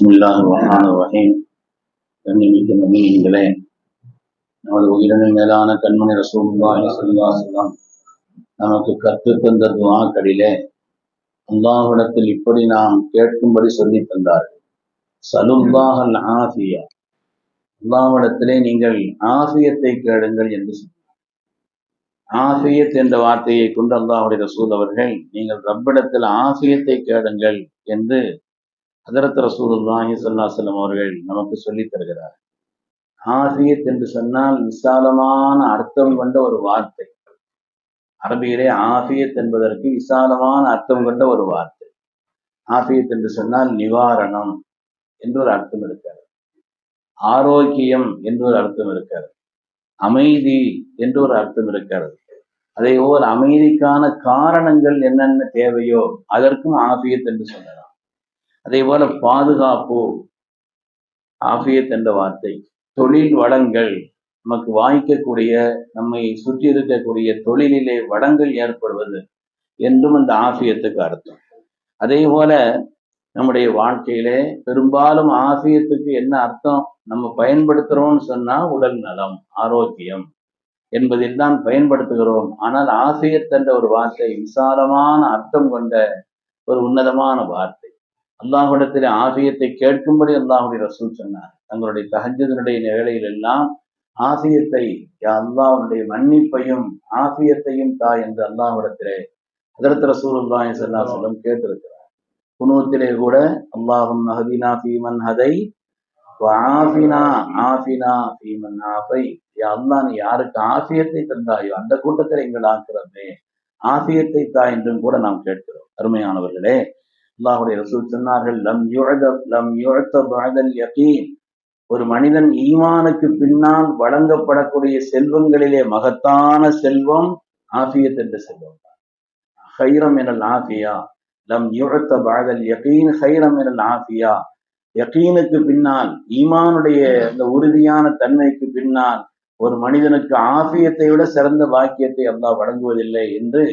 பிஸ்மில்லாஹ் ரஹ்மான் ரஹீம் கண்ணிமிக்க மகிழ்ச்சிகளே நமது உயிரின மேலான கண்மணி ரசூல்லாஹி ஸல்லல்லாஹு நமக்கு கற்று தந்த துஆக்களிலே அல்லாஹிடத்தில் இப்படி நாம் கேட்கும்படி சொல்லி தந்தார்கள். சலுல்லாஹல் ஆஃபியா. அல்லாஹ்விடத்திலே நீங்கள் ஆசியத்தை கேளுங்கள் என்று சொன்னார் ஆசியத் என்ற வார்த்தையை கொண்டு அல்லாஹுடைய ரசூல் அவர்கள் நீங்கள் ரப்பிடத்தில் ஆசியத்தை கேளுங்கள் என்று ஹதரத் ரசூலுல்லாஹி ஸல்லல்லாஹு அலைஹி அவர்கள் நமக்கு சொல்லித் தருகிறார். ஆஃபியத் என்று சொன்னால் விசாலமான அர்த்தம் கொண்ட ஒரு வார்த்தை. அரபியிலே ஆஃபியத் என்பதற்கு விசாலமான அர்த்தம் கொண்ட ஒரு வார்த்தை. ஆஃபியத் என்று சொன்னால் நிவாரணம் என்று ஒரு அர்த்தம் இருக்கிறது. ஆரோக்கியம் என்று ஒரு அர்த்தம் இருக்கிறது. அமைதி என்று ஒரு அர்த்தம் இருக்கிறது. அதே போல் அமைதிக்கான காரணங்கள் என்னென்ன தேவையோ அதற்கும் ஆஃபியத் என்று சொல்லலாம். அதே போல பாதுகாப்பு ஆஃபியத் என்ற வார்த்தை தொழில் வளங்கள் நமக்கு வாய்க்கக்கூடிய நம்மை சுற்றி இருக்கக்கூடிய தொழிலிலே வளங்கள் ஏற்படுவது என்றும் அந்த ஆஃபியத்துக்கு அர்த்தம். அதே போல நம்முடைய வாழ்க்கையிலே பெரும்பாலும் ஆசியத்துக்கு என்ன அர்த்தம்? நம்ம பயன்படுத்துறோம்னு சொன்னா உடல் நலம் ஆரோக்கியம் என்பதில் தான் பயன்படுத்துகிறோம். ஆனால் ஆசியத் என்ற ஒரு வார்த்தை விசாலமான அர்த்தம் கொண்ட ஒரு உன்னதமான வார்த்தை. அல்லாஹுடத்தில் ஆசியத்தை கேட்கும்படி அல்லாஹுடைய ரசூல் சொன்னார். தங்களுடைய தகஜதனுடைய வேலையில் எல்லாம் ஆசியத்தை அல்லாஹுடைய மன்னிப்பையும் ஆசியத்தையும் தா என்று அல்லாஹுடத்திலே அதரத் ரசூலுல்லாஹி ஸல்லல்லாஹு அலைஹி கேட்டிருக்கிறார். குணூத்திலே கூட அல்லாஹும் நஹதினா ஃபீமன் ஹதை ஆஃபினா ஆஃபினா ஃபீமன் ஆஃபை. அல்லா நீ யாருக்கு ஆசியத்தை தந்தாயோ அந்த கூட்டத்தில் எங்கள் ஆக்கிறமே ஆசியத்தை தா என்றும் கூட நாம் கேட்கிறோம். அருமையானவர்களே அல்லாஹுடைய ரசூல் சொன்னார்கள் லம் லம் யுழத்த யகீன். ஒரு மனிதன் ஈமானுக்கு பின்னால் வழங்கப்படக்கூடிய செல்வங்களிலே மகத்தான செல்வம் ஆஃபியத் என்ற செல்வம் ஹைரம் எனல் ஆஃபியா லம் யுழத்த பாதல் யகீன் ஹைரம் எனல் ஆஃபியா. யகீனுக்கு பின்னால் ஈமானுடைய அந்த உறுதியான தன்மைக்கு பின்னால் ஒரு மனிதனுக்கு ஆஃபியத்தை விட சிறந்த வாக்கியத்தை அல்லாஹ் வழங்குவதில்லை என்று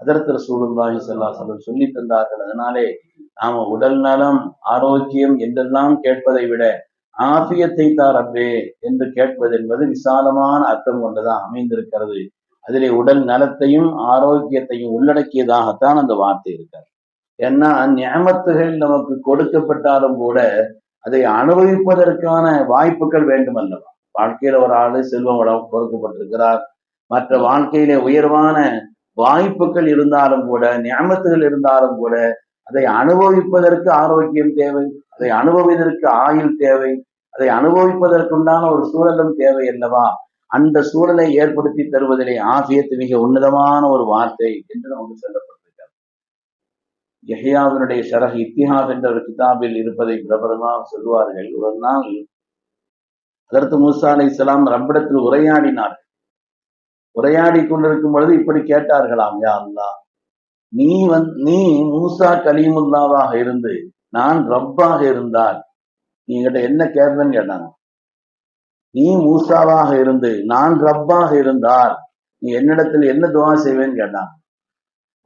அதற்கு சூழ்நாகி ஸல்லல்லாஹு சொல்லி தந்தார்கள். அதனாலே நாம உடல் நலம் ஆரோக்கியம் என்றெல்லாம் கேட்பதை விட ஆபியத்தை தார் அப்பே என்று கேட்பது என்பது விசாலமான அர்த்தம் கொண்டதாக அமைந்திருக்கிறது. அதிலே உடல் நலத்தையும் ஆரோக்கியத்தையும் உள்ளடக்கியதாகத்தான் அந்த வார்த்தை இருக்கிறது. ஏன்னா நியமத்துகள் நமக்கு கொடுக்கப்பட்டாலும் கூட அதை அனுபவிப்பதற்கான வாய்ப்புகள் வேண்டும் அல்லவா வாழ்க்கையில ஒரு ஆளு செல்வம் கொடுக்கப்பட்டிருக்கிறார். மற்ற வாழ்க்கையிலே உயர்வான வாய்ப்புகள் இருந்தாலும் கூட நியமத்துகள் இருந்தாலும் கூட அதை அனுபவிப்பதற்கு ஆரோக்கியம் தேவை அதை அனுபவிப்பதற்கு ஆயுள் தேவை அதை அனுபவிப்பதற்குண்டான ஒரு சூழலும் தேவை அல்லவா? அந்த சூழலை ஏற்படுத்தி தருவதிலே ஆசியத்து மிக உன்னதமான ஒரு வார்த்தை என்று நமக்கு சொல்லப்பட்டிருக்கிறது. யஹியாவினுடைய ஷரஹ் இத்திஹாஸ் என்ற ஒரு கிதாபில் இருப்பதை பிரபலமாக சொல்வார்கள் ஒரு நாள் அதற்கு மூசா அலை இஸ்லாம் ரப்பிடத்தில் உரையாடினார்கள். உரையாடி கொண்டிருக்கும் பொழுது இப்படி கேட்டார்களாம் யா அல்லா நீ வந் நீ மூசா கலீமுல்லாவாக இருந்து நான் ரப்பாக இருந்தால் நீங்கிட்ட என்ன கேட்பேன்னு கேட்டாங்க. நீ மூசாவாக இருந்து நான் ரப்பாக இருந்தால் நீ என்னிடத்தில் என்ன துவா செய்வேன்னு கேட்டான்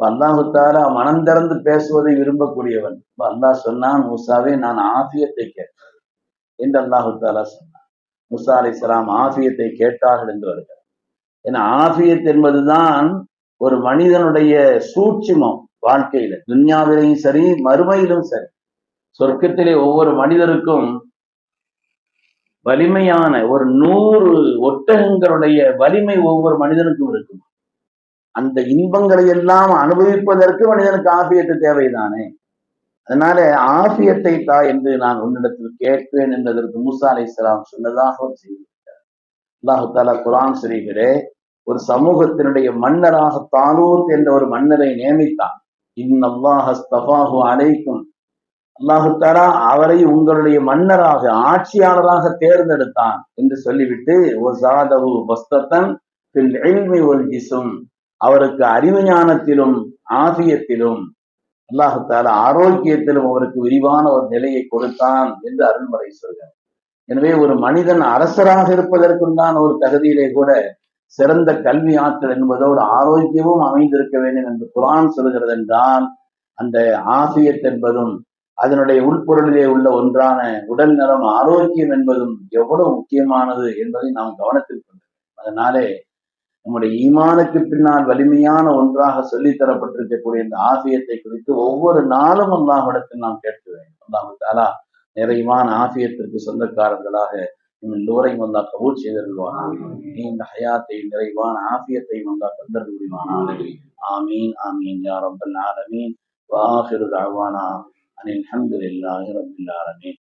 அல்லாஹுத்தாரா மனம் திறந்து பேசுவதை விரும்பக்கூடியவன். அல்லாஹ் சொன்னான் மூசாவே நான் ஆசியத்தை கேட்டேன். என்று அல்லாஹுத்தாரா சொன்னான். முசா அலி இஸ்லாம் ஆசியத்தை கேட்டார்கள் என்று வருகிறார். ஏன்னா ஆசியத் என்பதுதான் ஒரு மனிதனுடைய சூட்சிமம் வாழ்க்கையில. துன்யாவிலையும் சரி மறுமையிலும் சரி. சொர்க்கத்திலே ஒவ்வொரு மனிதருக்கும் வலிமையான ஒரு நூறு ஒட்டகங்களுடைய வலிமை ஒவ்வொரு மனிதனுக்கும் இருக்கும்? அந்த இன்பங்களை எல்லாம் அனுபவிப்பதற்கு மனிதனுக்கு ஆபியத்து தேவைதானே? அதனால ஆபியத்தை தா என்று நான் உன்னிடத்தில் கேட்பேன் என்பதற்கு மூசா அலை இஸ்லாம் சொன்னதாக அல்லாஹால தாலா குரான் ஷரீஃபிலே ஒரு சமூகத்தினுடைய மன்னராக தாலூத் என்ற ஒரு மன்னரை நியமித்தான். இன் அல்லாஹு அலைக்கும். அல்லாஹு அவரை உங்களுடைய மன்னராக ஆட்சியாளராக தேர்ந்தெடுத்தான் என்று சொல்லிவிட்டு அவருக்கு அறிவு ஞானத்திலும் ஆசியத்திலும் அல்லாஹு தாலா ஆரோக்கியத்திலும் அவருக்கு விரிவான ஒரு நிலையை கொடுத்தான் என்று அருள்மறை சொல்கிறார். எனவே ஒரு மனிதன் அரசராக இருப்பதற்குண்டான ஒரு தகுதியிலே கூட சிறந்த கல்வி ஆற்றல் என்பதோடு ஆரோக்கியமும் அமைந்திருக்க வேண்டும் என்று குரான் சொல்கிறது என்றால் அந்த ஆசியத் என்பதும் அதனுடைய உள்பொருளிலே உள்ள ஒன்றான உடல் நலம் ஆரோக்கியம் என்பதும் எவ்வளவு முக்கியமானது என்பதை நாம் கவனத்தில் கொண்டு அதனாலே நம்முடைய ஈமானுக்கு பின்னால் வலிமையான ஒன்றாக சொல்லித் தரப்பட்டிருக்கக்கூடிய இந்த ஆசியத்தை குறித்து ஒவ்வொரு நாளும் அல்லாஹிடத்தில் நாம் கேட்க வேண்டும். அல்லாஹு தாலா நிறைவான ஆசியத்திற்கு சொந்தக்காரர்களாக எல்லோரையும் வந்தா கபூல் செய்தருள்வான் நீண்ட ஹயாத்தையும் நிறைவான ஆசியத்தையும் வந்தா தந்தர் முடிவானாக ஆமீன் ஆமீன். யா ரப்பல் ஆலமீன். வாஹிரு தாவானா அனில் அல்ஹம்துலில்லாஹி ரப்பில் ஆலமீன்.